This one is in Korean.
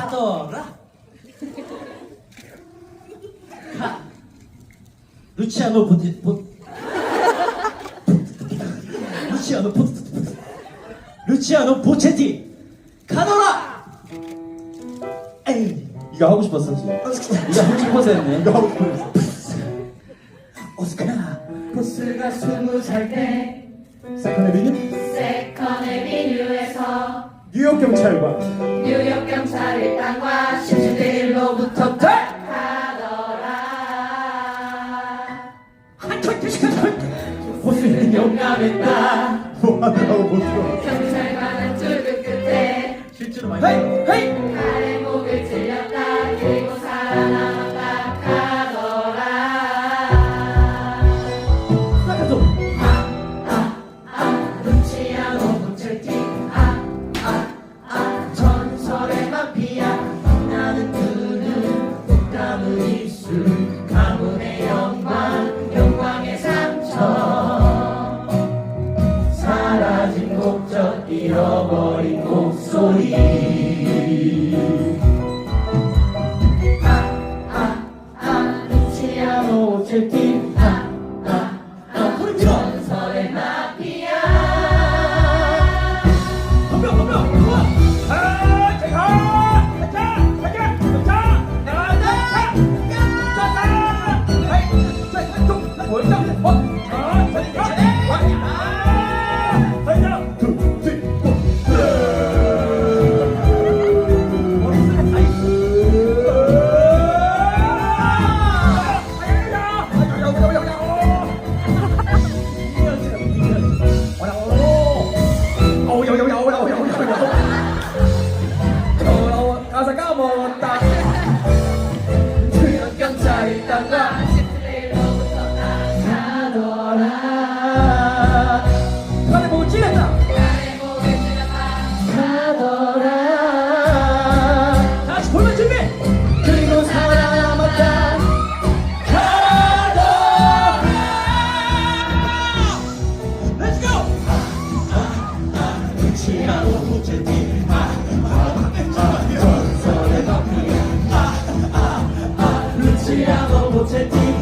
가더라. 하. 루치아노 보티 보. 루치아노 보. 루치아노 보체티 가더라. 에이. 이거 하고 싶었어 지금. 이거 하고 싶어서 했네. 이거 하고 싶었어. 오스카나. 보스가 스무 살때 세컨 에비뉴 세컨 에비뉴에서 뉴욕 경찰과 뉴욕 경찰 일당과 17대 1로부터 하더라 보스는 용감했다 뭐 하느라고 못 들어. 경찰관은 뚫은 끝에 실제로 많이. 헤이 헤이. 잃어버린 목소리 아, 아, 아, 루치아노 모철티 아, Luciano Bocchetti